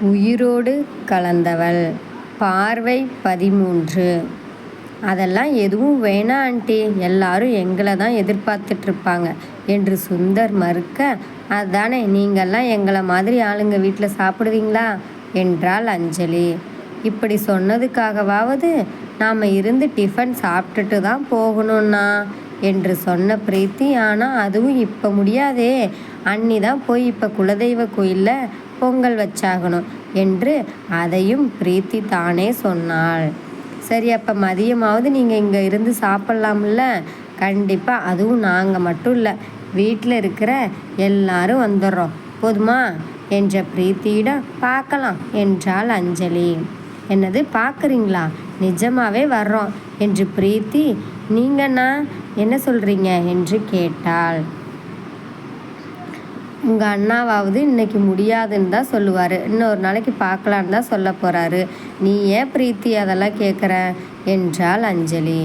உயிரோடு கலந்தவள். பார்வை பதிமூன்று. அதெல்லாம் எதுவும் வேணாம் ஆண்டி. எல்லாரும் எங்களை தான் எதிர்பார்த்துட்ருப்பாங்க என்று சுந்தர் மறுக்க அதானே நீங்கள்லாம் எங்களை மாதிரி ஆளுங்க வீட்டில் சாப்பிடுவீங்களா? என்றாள் அஞ்சலி. இப்படி சொன்னதுக்காகவாவது நாம் இருந்து டிஃபன் சாப்பிட்டுட்டு தான் போகணும்னா? என்று சொன்ன பிரீத்தி ஆனால் அதுவும் இப்போ முடியாதே. அன்னி தான் போய் இப்போ குலதெய்வ கோயிலில் பொங்கல் வச்சாகணும் என்று அதையும் பிரீத்தி தானே சொன்னாள். சரி அப்போ மதியமாவது நீங்கள் இங்கே இருந்து சாப்பிட்லாம்ல? கண்டிப்பாக அதுவும் நாங்கள் மட்டும் இல்லை. வீட்டில் இருக்கிற எல்லாரும் வந்துடுறோம். போதுமா? என்ற பிரீத்தியிடம் பார்க்கலாம் என்றாள் அஞ்சலி. என்னது பார்க்குறீங்களா? நிஜமாவே வர்றோம் என்று பிரீத்தி நீங்கண்ணா என்ன சொல்கிறீங்க என்று கேட்டாள். உங்கள் அண்ணாவாவது இன்னைக்கு முடியாதுன்னு தான் சொல்லுவார். இன்னொரு நாளைக்கு பார்க்கலான்னு தான் சொல்ல போகிறாரு நீ ஏன் பிரீத்தி அதெல்லாம் கேட்குற என்றாள் அஞ்சலி.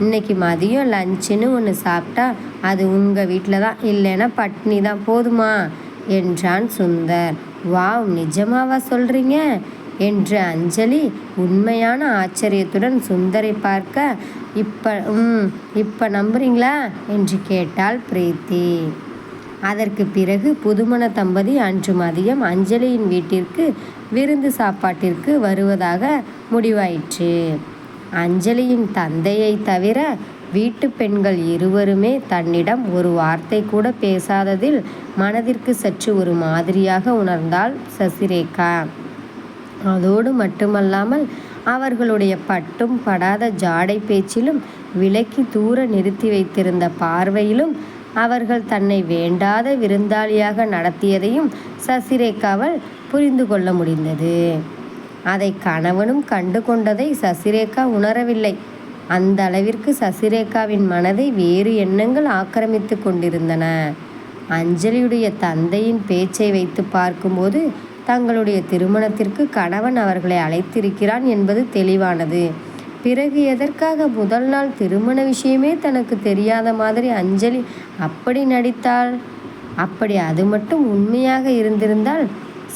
இன்னைக்கு மதியம் லஞ்சுன்னு ஒன்று சாப்பிட்டா அது உங்கள் வீட்டில் தான். இல்லைன்னா பட்னி தான். போதுமா? என்றான் சுந்தர். வாவ் நிஜமாவா சொல்கிறீங்க என்று அஞ்சலி உண்மையான ஆச்சரியத்துடன் சுந்தரை பார்க்க இப்போ ம் இப்போ நம்புறீங்களா? என்று கேட்டாள் பிரீத்தி. அதற்கு பிறகு புதுமண தம்பதி அன்று மதியம் அஞ்சலியின் வீட்டிற்கு விருந்து சாப்பாட்டிற்கு வருவதாக முடிவாயிற்று. அஞ்சலியின் தந்தையை தவிர வீட்டு பெண்கள் இருவருமே தன்னிடம் ஒரு வார்த்தை கூட பேசாததில் மனதிற்கு சற்று ஒரு மாதிரியாக உணர்ந்தாள் சசிரேகா. அதோடு மட்டுமல்லாமல் அவர்களுடைய பட்டும் படாத ஜாடை பேச்சிலும் விலக்கி தூர நிறுத்தி வைத்திருந்த பார்வையிலும் அவர்கள் தன்னை வேண்டாத விருந்தாளியாக நடத்தியதையும் சசிரேகாவால் புரிந்து கொள்ள முடிந்தது. அதை கணவனும் கண்டு கொண்டதை சசிரேகா உணரவில்லை. அந்த அளவிற்கு சசிரேகாவின் மனதை வேறு எண்ணங்கள் ஆக்கிரமித்து கொண்டிருந்தன. அஞ்சலியுடைய தந்தையின் பேச்சை வைத்து பார்க்கும்போது தங்களுடைய திருமணத்திற்கு கணவன் அவர்களை அழைத்திருக்கிறான் என்பது தெளிவானது. பிறகு எதற்காக முதல் நாள் திருமண விஷயமே தனக்கு தெரியாத மாதிரி அஞ்சலி அப்படி நடித்தாள்? அப்படி அது மட்டும் உண்மையாக இருந்திருந்தால்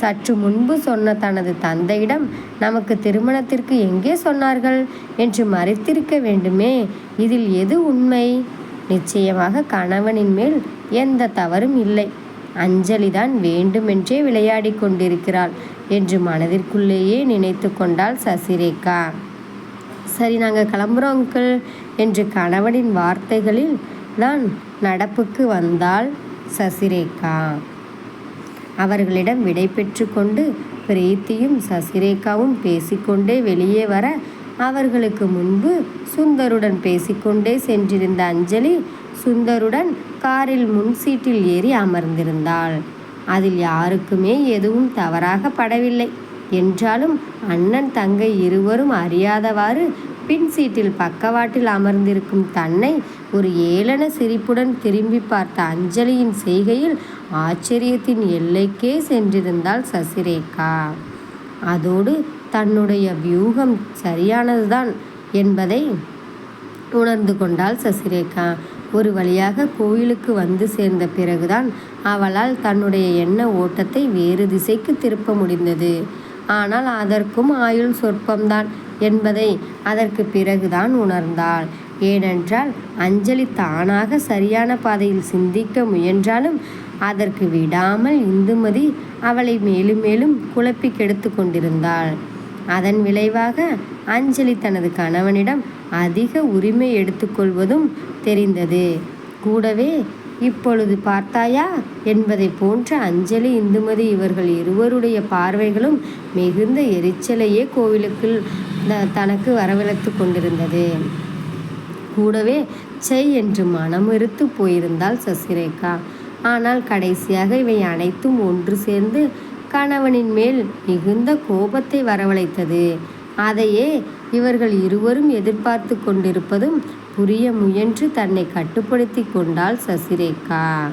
சற்று முன்பு சொன்ன தனது தந்தையிடம் நமக்கு திருமணத்திற்கு எங்கே சொன்னார்கள் என்று மறைத்திருக்க வேண்டுமே. இதில் எது உண்மை? நிச்சயமாக கணவனின் மேல் எந்த தவறும் இல்லை. அஞ்சலிதான் வேண்டுமென்றே விளையாடி கொண்டிருக்கிறாள் என்று மனதிற்குள்ளேயே நினைத்து கொண்டாள் சசிரேகா. சரி நாங்கள் கிளம்புறோம் அங்கிள் என்று கணவனின் வார்த்தைகளில் தான் நடப்புக்கு வந்தாள் சசிரேகா. அவர்களிடம் விடை பெற்று கொண்டு பிரீத்தியும் சசிரேகாவும் பேசிக்கொண்டே வெளியே வர அவர்களுக்கு முன்பு சுந்தருடன் பேசிக்கொண்டே சென்றிருந்த அஞ்சலி சுந்தருடன் காரில் முன் சீட்டில் ஏறி அமர்ந்திருந்தாள். அதில் யாருக்குமே எதுவும் தவறாக படவில்லை. என்றாலும் அண்ணன் தங்கை இருவரும் அறியாதவாறு பின் சீட்டில் பக்கவாட்டில் அமர்ந்திருக்கும் தன்னை ஒரு ஏளன சிரிப்புடன் திரும்பி பார்த்த அஞ்சலியின் செய்கையில் ஆச்சரியத்தின் எல்லைக்கே சென்றிருந்தாள் சசிரேகா. அதோடு தன்னுடைய வியூகம் சரியானதுதான் என்பதை உணர்ந்து கொண்டாள் சசிரேகா. ஒரு வழியாக கோயிலுக்கு வந்து சேர்ந்த பிறகுதான் அவளால் தன்னுடைய எண்ண ஓட்டத்தை வேறு திசைக்கு திருப்ப முடிந்தது. ஆனால் அதற்கும் ஆயுள் சொற்பம்தான் என்பதை அதற்கு பிறகுதான் உணர்ந்தாள். ஏனென்றால் அஞ்சலி தானாக சரியான பாதையில் சிந்திக்க முயன்றாலும் அதற்கு விடாமல் இந்துமதி அவளை மேலும் மேலும் குழப்பி கெடுத்து கொண்டிருந்தாள். அதன் விளைவாக அஞ்சலி தனது கணவனிடம் அதிக உரிமை எடுத்துக்கொள்வதும் தெரிந்தது. கூடவே இப்பொழுது பார்த்தாயா? என்பதை போன்ற அஞ்சலி இந்துமதி இவர்கள் இருவருடைய பார்வைகளும் மிகுந்த எரிச்சலையே கோவிலுக்குள் தனக்கு வரவழைத்து கொண்டிருந்தது. கூடவே செய் என்று மனமிருத்து போயிருந்தாள் சசிரேகா. ஆனால் கடைசியாக இவை அனைத்தும் ஒன்று சேர்ந்து கணவனின் மேல் மிகுந்த கோபத்தை வரவழைத்தது. அதையே இவர்கள் இருவரும் எதிர்பார்த்து கொண்டிருப்பதும் புரிய முயன்று தன்னை கட்டுப்படுத்தி கொண்டாள் சசிரேகா.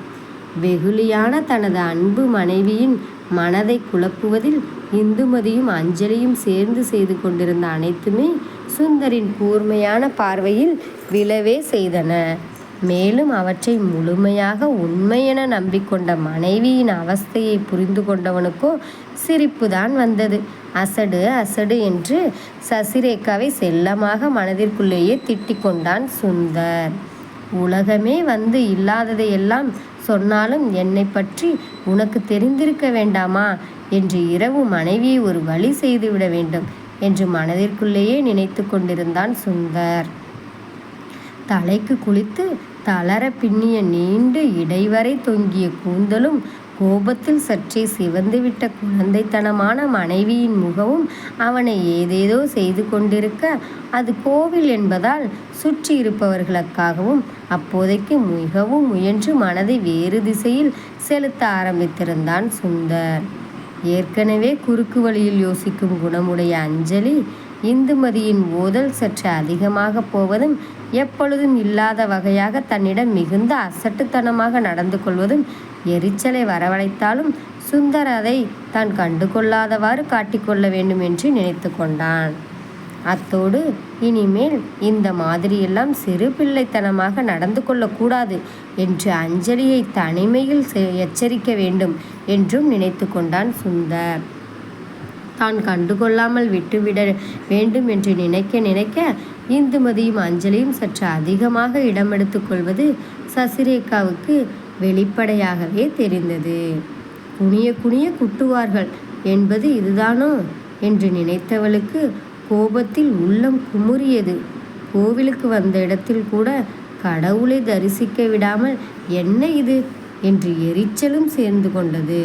வெகுளியான தனது அன்பு மனைவியின் மனதை குழப்புவதில் இந்துமதியும் அஞ்சலியும் சேர்ந்து செய்து கொண்டிருந்த அனைத்துமே சுந்தரின் கூர்மையான பார்வையில் விழவே செய்தன. மேலும் அவற்றை முழுமையாக உண்மையென நம்பிக்கொண்ட மனைவியின் அவஸ்தையை புரிந்து கொண்டவனுக்கோ சிரிப்புதான் வந்தது. அசடு அசடு என்று சசிரேகாவை செல்லமாக மனதிற்குள்ளேயே திட்டிக் கொண்டான் சுந்தர். உலகமே வந்து இல்லாததையெல்லாம் சொன்னாலும் என்னை பற்றி உனக்கு தெரிந்திருக்க வேண்டாமா? என்று இரவு மனைவியை ஒரு வழி செய்துவிட வேண்டும் என்று மனதிற்குள்ளேயே நினைத்து கொண்டிருந்தான் சுந்தர். தலைக்கு குளித்து தளர பின்னிய நீண்டு இடைவரை தொங்கிய கூந்தலும் கோபத்தில் சற்றே சிவந்துவிட்ட குழந்தைத்தனமான மனைவியின் முகமும் அவனை ஏதேதோ செய்து கொண்டிருக்க அது கோவில் என்பதால் சுற்றி இருப்பவர்களுக்காகவும் அப்போதைக்கு மிகவும் முயன்று மனதை வேறு திசையில் செலுத்த ஆரம்பித்திருந்தான் சுந்தர். ஏற்கனவே குறுக்கு வழியில் யோசிக்கும் குணமுடைய அஞ்சலி இந்துமதியின் ஓதல் சற்று அதிகமாக போவதும் எப்பொழுதும் இல்லாத வகையாக தன்னிடம் மிகுந்த அசட்டுத்தனமாக நடந்து கொள்வதும் எரிச்சலை வரவழைத்தாலும் சுந்தர் அதை தான் கண்டு கொள்ளாதவாறு காட்டிக்கொள்ள வேண்டும் என்று நினைத்து கொண்டான். அத்தோடு இனிமேல் இந்த மாதிரியெல்லாம் சிறு பிள்ளைத்தனமாக நடந்து கொள்ளக்கூடாது என்று அஞ்சலியை தனிமையில் எச்சரிக்க வேண்டும் என்றும் நினைத்து கொண்டான் சுந்தர். தான் கண்டுகொள்ளாமல் விட்டுவிட வேண்டும் என்று நினைக்க நினைக்க இந்துமதியும் அஞ்சலியும் சற்று அதிகமாக இடமெடுத்து கொள்வது சசிரேகாவுக்கு வெளிப்படையாகவே தெரிந்தது. குனிய குனிய குட்டுவார்கள் என்பது இதுதானோ? என்று நினைத்தவளுக்கு கோபத்தில் உள்ளம் குமுறியது. கோவிலுக்கு வந்த இடத்தில் கூட கடவுளை தரிசிக்க விடாமல் என்ன இது? என்று எரிச்சலும் சேர்ந்து கொண்டது.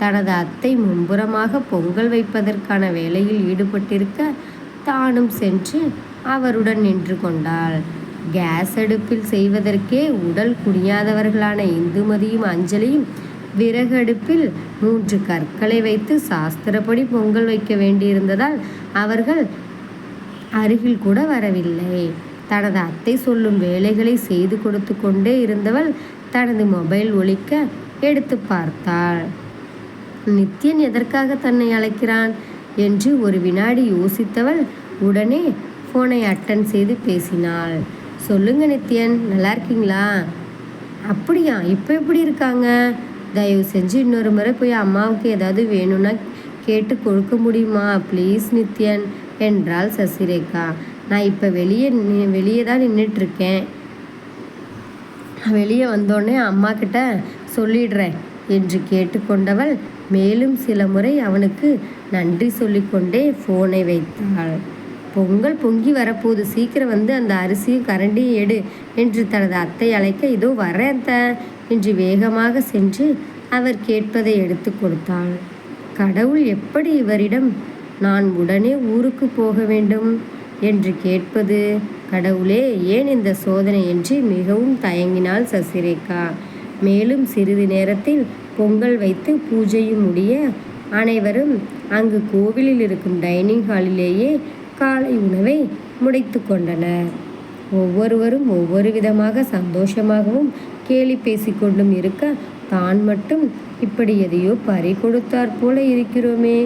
தனது அத்தை முன்புறமாக பொங்கல் வைப்பதற்கான வேலையில் ஈடுபட்டிருக்க தானும் சென்று அவருடன் நின்று கொண்டாள். கேஸ் அடுப்பில் செய்வதற்கே உடல் குடியாதவர்களான இந்துமதியும் அஞ்சலியும் விறகடுப்பில் மூன்று கற்களை வைத்து சாஸ்திரப்படி பொங்கல் வைக்க வேண்டியிருந்ததால் அவர்கள் அருகில் கூட வரவில்லை. தனது அத்தை சொல்லும் வேலைகளை செய்து கொடுத்து கொண்டே இருந்தவள் தனது மொபைல் ஒழிக்க எடுத்து பார்த்தாள். நித்யன் எதற்காக தன்னை அழைக்கிறான் என்று ஒரு வினாடி யோசித்தவள் உடனே ஃபோனை அட்டன் செய்து பேசினாள். சொல்லுங்க நித்யன் நல்லா இருக்கீங்களா? அப்படியா இப்போ எப்படி இருக்காங்க? தயவு செஞ்சு இன்னொரு முறை போய் அம்மாவுக்கு ஏதாவது வேணும்னா கேட்டு கொடுக்க முடியுமா? ப்ளீஸ் நித்யன் என்றாள் சசிரேகா. நான் இப்போ வெளியே வெளியே தான் நின்றுட்டுருக்கேன் வெளியே வந்தோடனே அம்மா கிட்ட சொல்லிடுறேன். என்று கேட்டுக்கொண்டவள் மேலும் சில முறை அவனுக்கு நன்றி சொல்லிக்கொண்டே ஃபோனை வைத்தாள். பொங்கல் பொங்கி வரப்போகுது. சீக்கிரம் வந்து அந்த அரிசியும் கரண்டியும் எடு என்று தனது அத்தை அழைக்க இதோ வரேன் என்று வேகமாக சென்று அவர் கேட்பதை எடுத்து கொடுத்தாள். கடவுள் எப்படி இவரிடம் நான் உடனே ஊருக்கு போக வேண்டும்? என்று கேட்பது கடவுளே ஏன் இந்த சோதனை? என்று மிகவும் தயங்கினாள் சசிரேகா. மேலும் சிறிது நேரத்தில் பொங்கல் வைத்து பூஜையும் முடிய அனைவரும் அங்கு கோவிலில் இருக்கும் டைனிங் ஹாலிலேயே காலை உணவை முடித்து கொண்டனர். ஒவ்வொருவரும் ஒவ்வொரு விதமாக சந்தோஷமாகவும் கேலி பேசிக்கொண்டும் இருக்க தான் மட்டும் இப்படி எதையோ பறி கொடுத்தாற் போல இருக்கிறோமே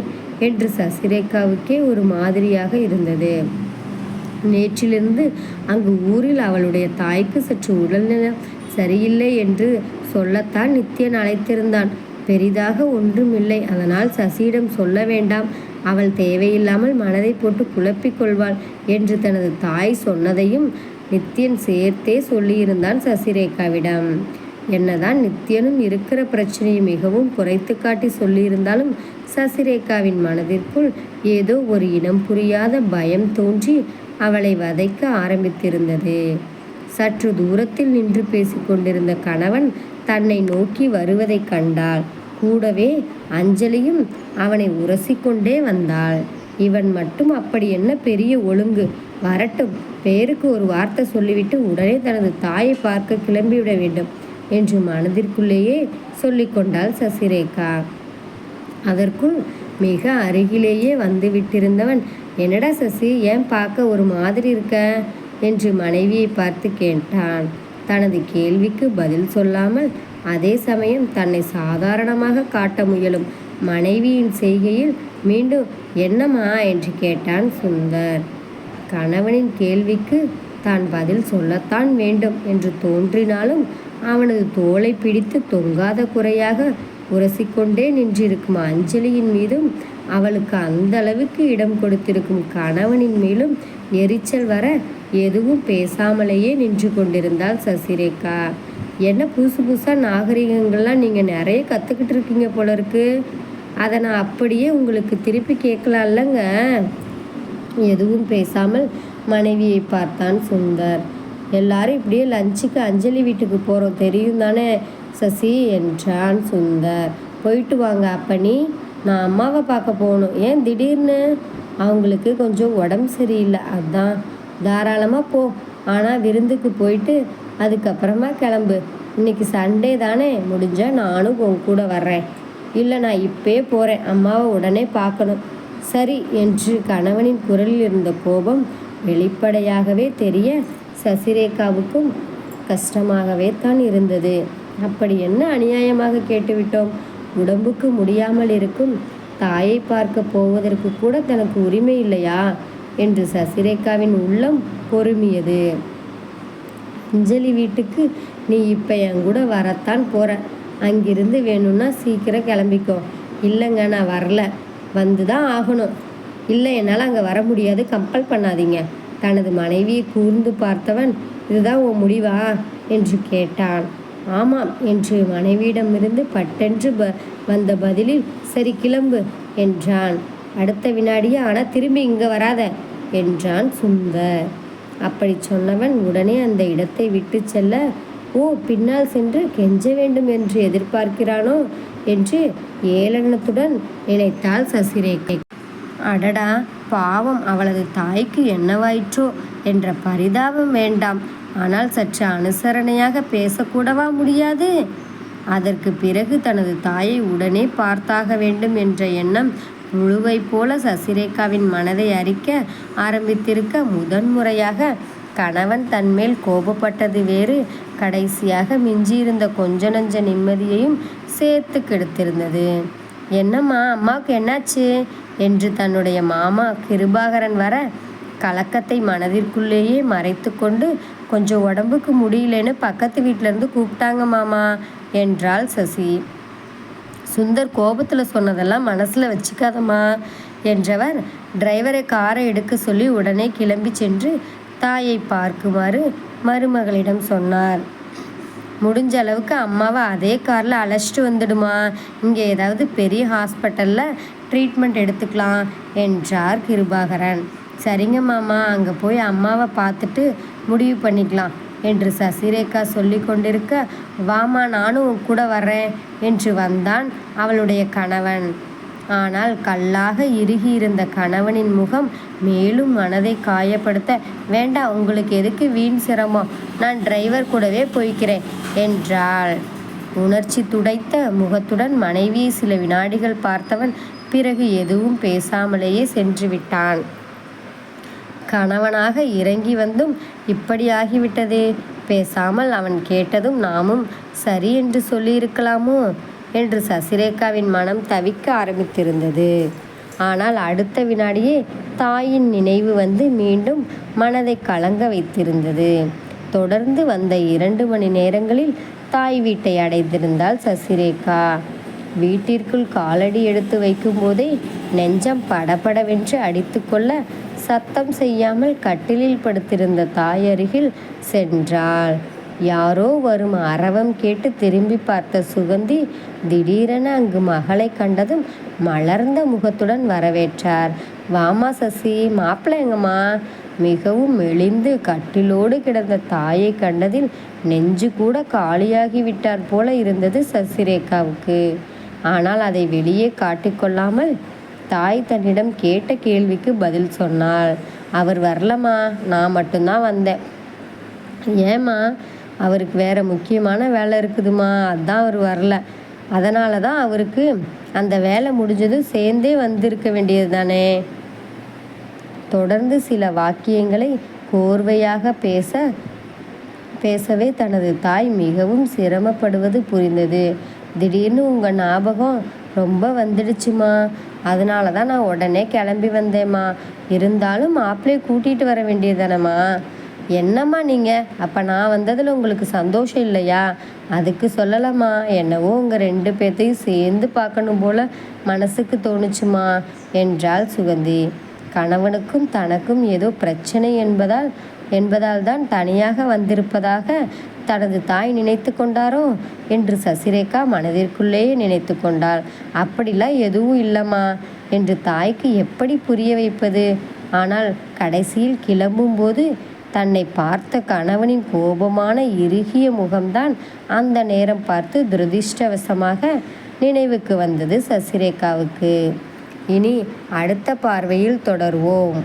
என்று சசிரேகாவுக்கே ஒரு மாதிரியாக இருந்தது. நேற்றிலிருந்து அங்கு ஊரில் அவளுடைய தாய்க்கு சற்று உடல்நலம் சரியில்லை என்று சொல்லத்தான் நித்யன் அழைத்திருந்தான். பெரிதாக ஒன்றுமில்லை. அதனால் சசியிடம் சொல்ல வேண்டாம். அவள் தேவையில்லாமல் மனதை போட்டு குழப்பிக் கொள்வாள் என்று தனது தாய் சொன்னதையும் நித்யன் சேர்த்தே சொல்லியிருந்தான் சசிரேகாவிடம். என்னதான் நித்யனும் இருக்கிற பிரச்சனையை மிகவும் குறைத்து காட்டி சொல்லியிருந்தாலும் சசிரேகாவின் மனதிற்குள் ஏதோ ஒரு இனம் புரியாத பயம் தோன்றி அவளை வதைக்க ஆரம்பித்திருந்தது. சற்று தூரத்தில் நின்று பேசிக்கொண்டிருந்த கணவன் தன்னை நோக்கி வருவதைக் கண்டாள். கூடவே அஞ்சலியும் அவனை உரசிக்கொண்டே வந்தாள். இவன் மட்டும் அப்படி என்ன பெரிய ஒழுங்கு? வரட்டும். பேருக்கு ஒரு வார்த்தை சொல்லிவிட்டு உடனே தனது தாயை பார்க்க கிளம்பிவிட வேண்டும் என்று மனதிற்குள்ளேயே சொல்லிக்கொண்டாள் சசிரேகா. அதற்குள் மிக அருகிலேயே வந்து விட்டிருந்தவன் என்னடா சசி ஏன் பார்க்க ஒரு மாதிரி இருக்க? என்று மனைவியை பார்த்து கேட்டான். தனது கேள்விக்கு பதில் சொல்லாமல் அதே சமயம் தன்னை சாதாரணமாக காட்ட முயலும் மனைவியின் செய்கையில் மீண்டும் என்னம்மா? என்று கேட்டான் சுந்தர். கணவனின் கேள்விக்கு தான் பதில் சொல்லத்தான் வேண்டும் என்று தோன்றினாலும் அவனது தோலை பிடித்து தொங்காத குறையாக உரசிக்கொண்டே நின்றிருக்கும் அஞ்சலியின் மீதும் அவளுக்கு அந்த அளவுக்கு இடம் கொடுத்திருக்கும் கணவனின் மேலும் எரிச்சல் வர எதுவும் பேசாமலேயே நின்று கொண்டிருந்தாள் சசிரேகா. என்ன புதுசு புதுசாக நாகரிகங்கள்லாம் நீங்கள் நிறைய கற்றுக்கிட்டு இருக்கீங்க போல இருக்கு அதை நான் அப்படியே உங்களுக்கு திருப்பி கேட்கலாம்லங்க எதுவும் பேசாமல் மனைவியை பார்த்தான் சுந்தர். எல்லாரும் இப்படியே லஞ்சுக்கு அஞ்சலி வீட்டுக்கு போகிறோம் தெரியும் தானே? சசி என்றான் சுந்தர். போயிட்டு வாங்க அப்பனி நான் அம்மாவை பார்க்க போகணும். ஏன் திடீர்னு? அவங்களுக்கு கொஞ்சம் உடம்பு சரியில்லை. அதான். தாராளமாக போ. ஆனால் விருந்துக்கு போயிட்டு அதுக்கப்புறமா கிளம்பு. இன்னைக்கு சண்டே தானே முடிஞ்சால் நானும் உன் கூட வர்றேன். இல்லை நான் இப்பயே போகிறேன் அம்மாவை உடனே பார்க்கணும். சரி என்று கணவனின் குரலில் இருந்த கோபம் வெளிப்படையாகவே தெரிய சசிரேகாவுக்கும் கஷ்டமாகவே தான் இருந்தது. அப்படி என்ன அநியாயமாக கேட்டுவிட்டோம்? உடம்புக்கு முடியாமல் இருக்கும் தாயை பார்க்க போவதற்கு கூட தனக்கு உரிமை இல்லையா? என்று சசிரேகாவின் உள்ளம் பொறுமியது. அஞ்சலி வீட்டுக்கு நீ இப்போ என் கூட வரத்தான் போகிற அங்கிருந்து வேணும்னா சீக்கிரம் கிளம்பிக்கோ. இல்லைங்க நான் வரல. வந்து தான் ஆகணும். இல்லை என்னால் அங்கே வர முடியாது. கம்பல் பண்ணாதீங்க. தனது மனைவியை கூர்ந்து பார்த்தவன் இதுதான் உன் முடிவா? என்று கேட்டான். ஆமாம் என்று மனைவியிடமிருந்து பட்டென்று ப வந்த பதிலில் சரி கிளம்பு என்றான். அடுத்த வினாடியே ஆனால் திரும்பி இங்கே வராத என்றான் சுந்தர். அப்படி சொன்னவன் உடனே அந்த இடத்தை விட்டு செல்ல ஓ பின்னால் சென்று கெஞ்ச வேண்டும் என்று எதிர்பார்க்கிறானோ? என்று ஏளனத்துடன் நினைத்தாள் சசிரேகை. அடடா பாவம் அவளது தாய்க்கு என்னவாயிற்றோ? என்ற பரிதாபம் வேண்டாம். ஆனால் சற்று அனுசரணையாக பேசக்கூடவா முடியாது? அதற்கு பிறகு தனது தாயை உடனே பார்த்தாக வேண்டும் என்ற எண்ணம் முழுவை போல சசிரேகாவின் மனதை அரிக்க ஆரம்பித்திருக்க முதன்முறையாக கணவன் தன்மேல் கோபப்பட்டது வேறு. கடைசியாக மிஞ்சியிருந்த கொஞ்ச நஞ்ச நிம்மதியையும் சேர்த்து கெடுத்திருந்தது. என்னம்மா அம்மாவுக்கு என்னாச்சு? என்று தன்னுடைய மாமா கிருபாகரன் வர கலக்கத்தை மனதிற்குள்ளேயே மறைத்து கொண்டு கொஞ்சம் உடம்புக்கு முடியலன்னு பக்கத்து வீட்டிலேருந்து கூப்பிட்டாங்க மாமா என்றாள் சசி. சுந்தர் கோபத்தில் சொன்னதெல்லாம் மனசில் வச்சுக்காதம்மா என்றவர் டிரைவரை காரை எடுக்க சொல்லி உடனே கிளம்பி சென்று தாயை பார்க்குமாறு மருமகளிடம் சொன்னார். முடிஞ்ச அளவுக்கு அம்மாவை அதே காரில் அழைச்சிட்டு வந்துடுமா. இங்கே ஏதாவது பெரிய ஹாஸ்பிட்டலில் ட்ரீட்மெண்ட் எடுத்துக்கலாம் என்றார் கிருபாகரன். சரிங்க மாமா அங்கே போய் அம்மாவை பார்த்துட்டு முடிவு பண்ணிக்கலாம். என்று சசிரேகா சொல்லி கொண்டிருக்க வாமா நானும் உன் கூட வர்றேன் என்று வந்தான் அவளுடைய கணவன். ஆனால் கல்லாக இறுகியிருந்த கணவனின் முகம் மேலும் மனதை காயப்படுத்த வேண்டாம் உங்களுக்கு எதுக்கு வீண் சிரமம்? நான் டிரைவர் கூடவே போய்க்கிறேன் என்றாள். உணர்ச்சி துடைத்த முகத்துடன் மனைவியை சில வினாடிகள் பார்த்தவன் பிறகு எதுவும் பேசாமலேயே சென்று விட்டான். கணவனாக இறங்கி வந்தும் இப்படியாகிவிட்டதே பேசாமல் அவன் கேட்டதும் நாமும் சரி என்று சொல்லியிருக்கலாமோ என்று சசிரேகாவின் மனம் தவிக்க ஆரம்பித்திருந்தது. ஆனால் அடுத்த வினாடியே தாயின் நினைவு வந்து மீண்டும் மனதை கலங்க வைத்திருந்தது. தொடர்ந்து வந்த இரண்டு மணி நேரங்களில் தாய் வீட்டை அடைந்திருந்தாள் சசிரேகா. வீட்டிற்குள் காலடி எடுத்து வைக்கும்போதே நெஞ்சம் படபடவென்று அடித்துக்கொள்ள சத்தம் செய்யாமல் கட்டிலில் படுத்திருந்த தாய் அருகில் சென்றாள். யாரோ வரும் அரவம் கேட்டு திரும்பி பார்த்த சுகந்தி திடீரென அங்கு மகளை கண்டதும் மலர்ந்த முகத்துடன் வரவேற்றார். வாமா சசி மாப்பிள்ளைங்கம்மா மிகவும் மெலிந்து கட்டிலோடு கிடந்த தாயை கண்டதில் நெஞ்சு கூட காலியாகிவிட்டார் போல இருந்தது சசிரேகாவுக்கு. ஆனால் அதை வெளியே காட்டிக்கொள்ளாமல் தாய் தன்னிடம் கேட்ட கேள்விக்கு பதில் சொன்னாள். அவர் வரலம்மா நான் மட்டும்தான் வந்தேன். ஏம்மா அவருக்கு வேறு முக்கியமான வேலை இருக்குதுமா அதுதான் அவர் வரல. அதனால தான் அவருக்கு அந்த வேலை முடிஞ்சதும் சேர்ந்தே வந்திருக்க வேண்டியது தானே? தொடர்ந்து சில வாக்கியங்களை கோர்வையாக பேச பேசவே தனது தாய் மிகவும் சிரமப்படுவது புரிந்தது. திடீர்னு உங்கள் ஞாபகம் ரொம்ப வந்துடுச்சுமா? அதனால தான் நான் உடனே கிளம்பி வந்தேம்மா. இருந்தாலும் மாப்பிள்ளையை கூட்டிகிட்டு வர வேண்டியதானம்மா என்னம்மா நீங்கள் அப்போ நான் வந்ததில் உங்களுக்கு சந்தோஷம் இல்லையா? அதுக்கு சொல்லலாமா என்னவோ உங்கள் ரெண்டு பேர்த்தையும் சேர்ந்து பார்க்கணும் போல மனசுக்கு தோணுச்சுமா? என்றாள் சுகந்தி. கணவனுக்கும் தனக்கும் ஏதோ பிரச்சனை என்பதால் என்பதால் தான் தனியாக வந்திருப்பதாக தனது தாய் நினைத்து கொண்டாரோ என்று சசிரேகா மனதிற்குள்ளேயே நினைத்து கொண்டாள். அப்படிலாம் எதுவும் இல்லைம்மா என்று தாய்க்கு எப்படி புரிய வைப்பது? ஆனால் கடைசியில் கிளம்பும்போது தன்னை பார்த்த கணவனின் கோபமான இறுகிய முகம்தான் அந்த நேரம் பார்த்து துரதிர்ஷ்டவசமாக நினைவுக்கு வந்தது சசிரேகாவுக்கு. இனி அடுத்த பார்வையில் தொடர்வோம்